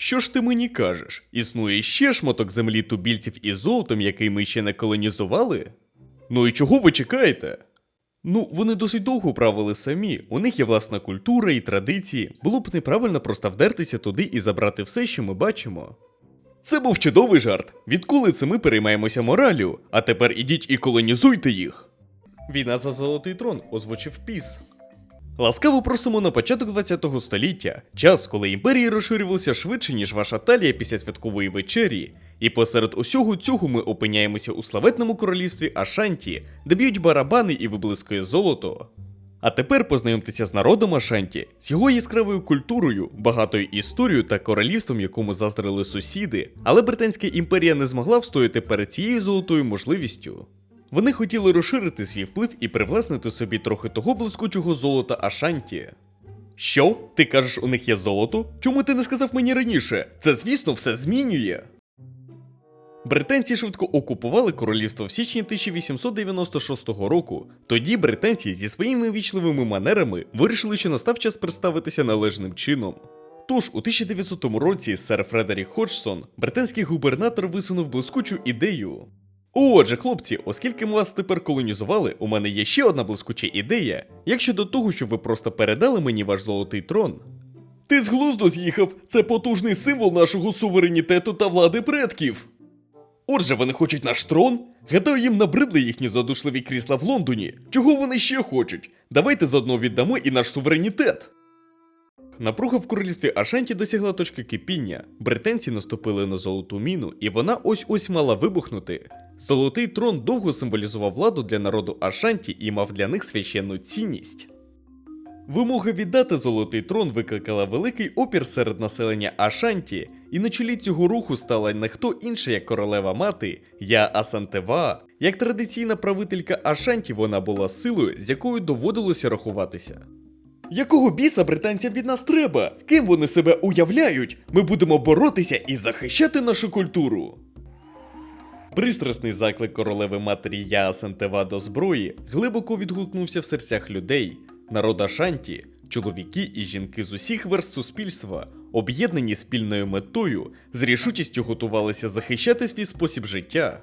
Що ж ти мені кажеш? Існує ще шматок землі тубільців із золотом, який ми ще не колонізували? Ну і чого ви чекаєте? Ну, вони досить довго правили самі, у них є власна культура і традиції. Було б неправильно просто вдертися туди і забрати все, що ми бачимо. Це був чудовий жарт. Відколи це ми переймаємося моралю, а тепер ідіть і колонізуйте їх. Війна за золотий трон озвучив піс. Ласкаво просимо на початок 20 століття, час, коли імперії розширювалися швидше, ніж ваша талія після святкової вечері. І посеред усього цього ми опиняємося у славетному королівстві Ашанті, де б'ють барабани і виблискує золото. А тепер познайомтеся з народом Ашанті, з його яскравою культурою, багатою історією та королівством, якому заздрили сусіди, але Британська імперія не змогла встояти перед цією золотою можливістю. Вони хотіли розширити свій вплив і привласнити собі трохи того блискучого золота Ашанті. Що? Ти кажеш, у них є золото? Чому ти не сказав мені раніше? Це, звісно, все змінює. Британці швидко окупували королівство в січні 1896 року. Тоді британці зі своїми вічливими манерами вирішили, що настав час представитися належним чином. Тож у 1900 році сер Фредерік Ходжсон, британський губернатор, висунув блискучу ідею. Отже, хлопці, оскільки ми вас тепер колонізували, у мене є ще одна блискуча ідея. Як щодо того, щоб ви просто передали мені ваш золотий трон. Ти з глузду з'їхав, це потужний символ нашого суверенітету та влади предків. Отже, вони хочуть наш трон? Гадаю, їм набридли їхні задушливі крісла в Лондоні. Чого вони ще хочуть? Давайте заодно віддамо і наш суверенітет. Напруга в королівстві Ашанті досягла точки кипіння. Британці наступили на золоту міну, і вона ось-ось мала вибухнути. Золотий трон довго символізував владу для народу Ашанті і мав для них священну цінність. Вимога віддати золотий трон викликала великий опір серед населення Ашанті, і на чолі цього руху стала не хто інша, як королева мати Я Асантева. Як традиційна правителька Ашанті, вона була силою, з якою доводилося рахуватися. Якого біса британцям від нас треба? Ким вони себе уявляють? Ми будемо боротися і захищати нашу культуру. Пристрасний заклик королеви матері Яасантева до зброї глибоко відгукнувся в серцях людей, народа Шанті, чоловіки і жінки з усіх верст суспільства, об'єднані спільною метою, з рішучістю готувалися захищати свій спосіб життя.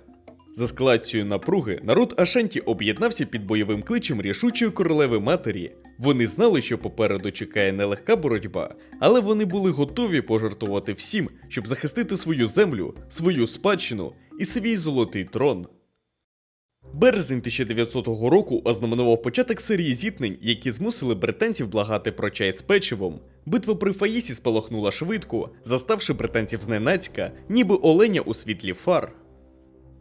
За ескалацією напруги народ Ашанті об'єднався під бойовим кличем рішучої королеви матері. Вони знали, що попереду чекає нелегка боротьба, але вони були готові пожертвувати всім, щоб захистити свою землю, свою спадщину і свій золотий трон. Березень 1900 року ознаменував початок серії зіткнень, які змусили британців благати про чай з печивом. Битва при Фаїсі спалахнула швидко, заставши британців зненацька, ніби оленя у світлі фар.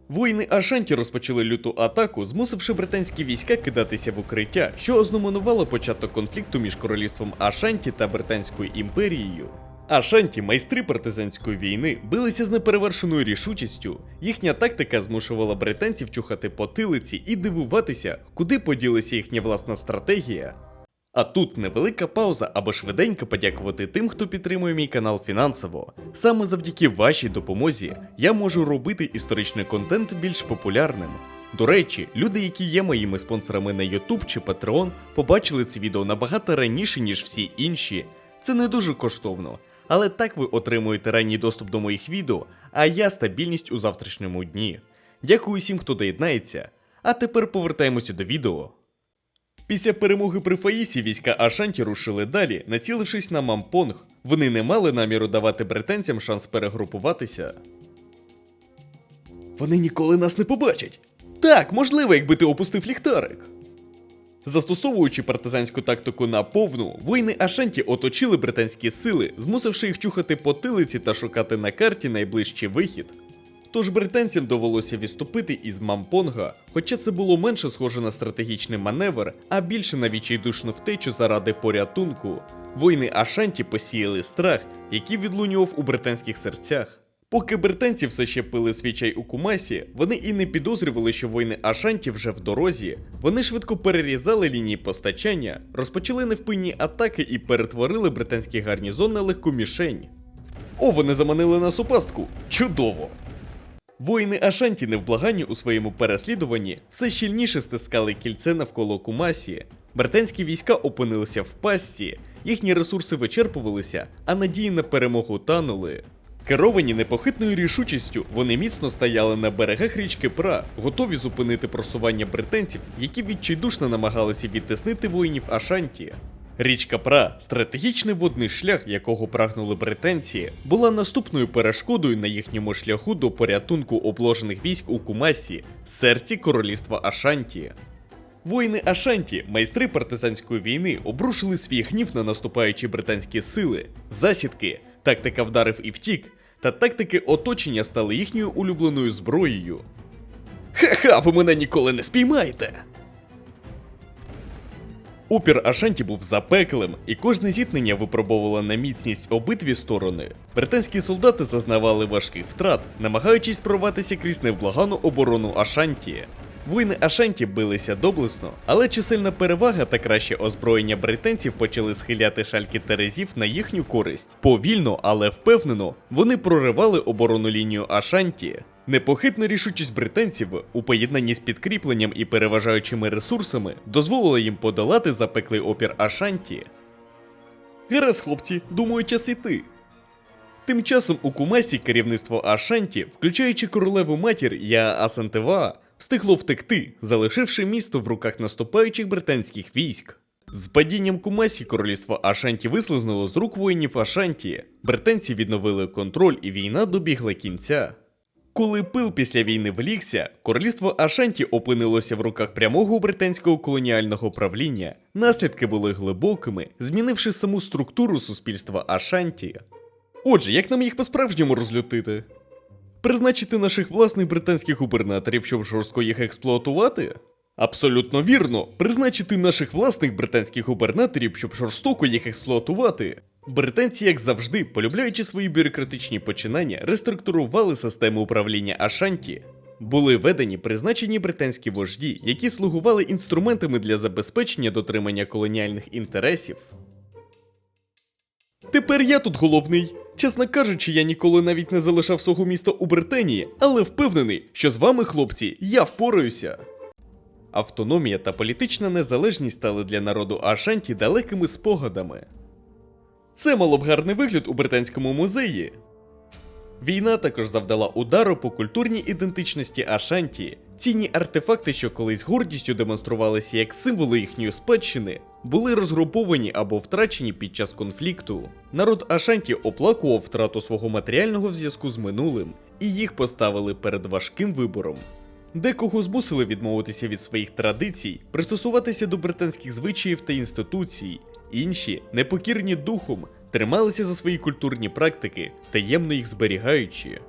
Воїни Ашанті розпочали люту атаку, змусивши британські війська кидатися в укриття, що ознаменувало початок конфлікту між королівством Ашанті та Британською імперією. Ашанті, майстри партизанської війни, билися з неперевершеною рішучістю. Їхня тактика змушувала британців чухати потилиці і дивуватися, куди поділася їхня власна стратегія. А тут невелика пауза, аби швиденько подякувати тим, хто підтримує мій канал фінансово. Саме завдяки вашій допомозі я можу робити історичний контент більш популярним. До речі, люди, які є моїми спонсорами на YouTube чи Patreon, побачили це відео набагато раніше, ніж всі інші. Це не дуже коштовно, але так ви отримуєте ранній доступ до моїх відео, а я стабільність у завтрашньому дні. Дякую всім, хто доєднається. А тепер повертаємося до відео. Після перемоги при Фаїсі війська Ашанті рушили далі, націлившись на Мампонг. Вони не мали наміру давати британцям шанс перегрупуватися. Вони ніколи нас не побачать. Так, можливо, якби ти опустив ліхтарик. Застосовуючи партизанську тактику на повну, воїни Ашанті оточили британські сили, змусивши їх чухати потилиці та шукати на карті найближчий вихід. Тож британцям довелося відступити із Мампонга, хоча це було менше схоже на стратегічний маневр, а більше на відчайдушну втечу заради порятунку. Воїни Ашанті посіяли страх, який відлунював у британських серцях. Поки британці все ще пили свій чай у Кумасі, вони і не підозрювали, що воїни Ашанті вже в дорозі. Вони швидко перерізали лінії постачання, розпочали невпинні атаки і перетворили британський гарнізон на легку мішень. О, вони заманили нас у пастку! Чудово! Воїни Ашанті невблаганні у своєму переслідуванні все щільніше стискали кільце навколо Кумасі. Британські війська опинилися в пастці, їхні ресурси вичерпувалися, а надії на перемогу танули. Керовані непохитною рішучістю, вони міцно стояли на берегах річки Пра, готові зупинити просування британців, які відчайдушно намагалися відтиснити воїнів Ашанті. Річка Пра, стратегічний водний шлях, якого прагнули британці, була наступною перешкодою на їхньому шляху до порятунку обложених військ у Кумасі, серці королівства Ашанті. Воїни Ашанті, майстри партизанської війни, обрушили свій гнів на наступаючі британські сили, засідки, тактика вдарив і втік, та тактики оточення стали їхньою улюбленою зброєю. Ха-ха, ви мене ніколи не спіймаєте! Опір Ашанті був запеклим, і кожне зіткнення випробовувало на міцність обидві сторони. Британські солдати зазнавали важких втрат, намагаючись прорватися крізь невблагану оборону Ашанті. Воїни Ашанті билися доблесно, але чисельна перевага та краще озброєння британців почали схиляти шальки терезів на їхню користь. Повільно, але впевнено, вони проривали оборонну лінію Ашанті. Непохитна рішучість британців у поєднанні з підкріпленням і переважаючими ресурсами дозволила їм подолати запеклий опір Ашанті. Гаразд, хлопці, думаю, час іти. Тим часом у Кумасі керівництво Ашанті, включаючи королеву матір Я Асантева, встигло втекти, залишивши місто в руках наступаючих британських військ. З падінням Кумасі королівство Ашанті вислизнуло з рук воїнів Ашанті. Британці відновили контроль і війна добігла кінця. Коли пил після війни влігся, королівство Ашанті опинилося в руках прямого британського колоніального правління. Наслідки були глибокими, змінивши саму структуру суспільства Ашанті. Отже, як нам їх по-справжньому розлютити? Призначити наших власних британських губернаторів, щоб жорстко їх експлуатувати? Абсолютно вірно, призначити наших власних британських губернаторів, щоб жорстоко їх експлуатувати. Британці, як завжди, полюбляючи свої бюрократичні починання, реструктурували систему управління Ашанті. Були введені призначені британські вожді, які слугували інструментами для забезпечення дотримання колоніальних інтересів. Тепер я тут головний. Чесно кажучи, я ніколи навіть не залишав свого міста у Британії, але впевнений, що з вами, хлопці, я впораюся. Автономія та політична незалежність стали для народу Ашанті далекими спогадами. Це мало б гарний вигляд у британському музеї. Війна також завдала удару по культурній ідентичності Ашанті. Цінні артефакти, що колись гордістю демонструвалися як символи їхньої спадщини, були розгруповані або втрачені під час конфлікту. Народ Ашанті оплакував втрату свого матеріального зв'язку з минулим, і їх поставили перед важким вибором. Декого змусили відмовитися від своїх традицій, пристосуватися до британських звичаїв та інституцій, інші, непокірні духом, трималися за свої культурні практики, таємно їх зберігаючи.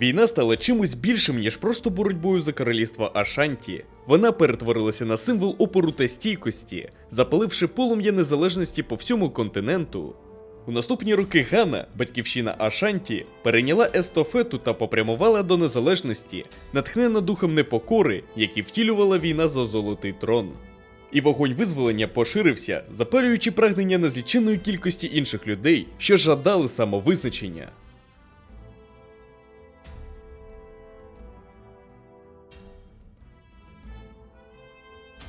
Війна стала чимось більшим, ніж просто боротьбою за королівство Ашанті. Вона перетворилася на символ опору та стійкості, запаливши полум'я незалежності по всьому континенту. У наступні роки Гана, батьківщина Ашанті, перейняла естафету та попрямувала до незалежності, натхнена духом непокори, який втілювала війна за золотий трон. І вогонь визволення поширився, запалюючи прагнення незліченної кількості інших людей, що жадали самовизначення.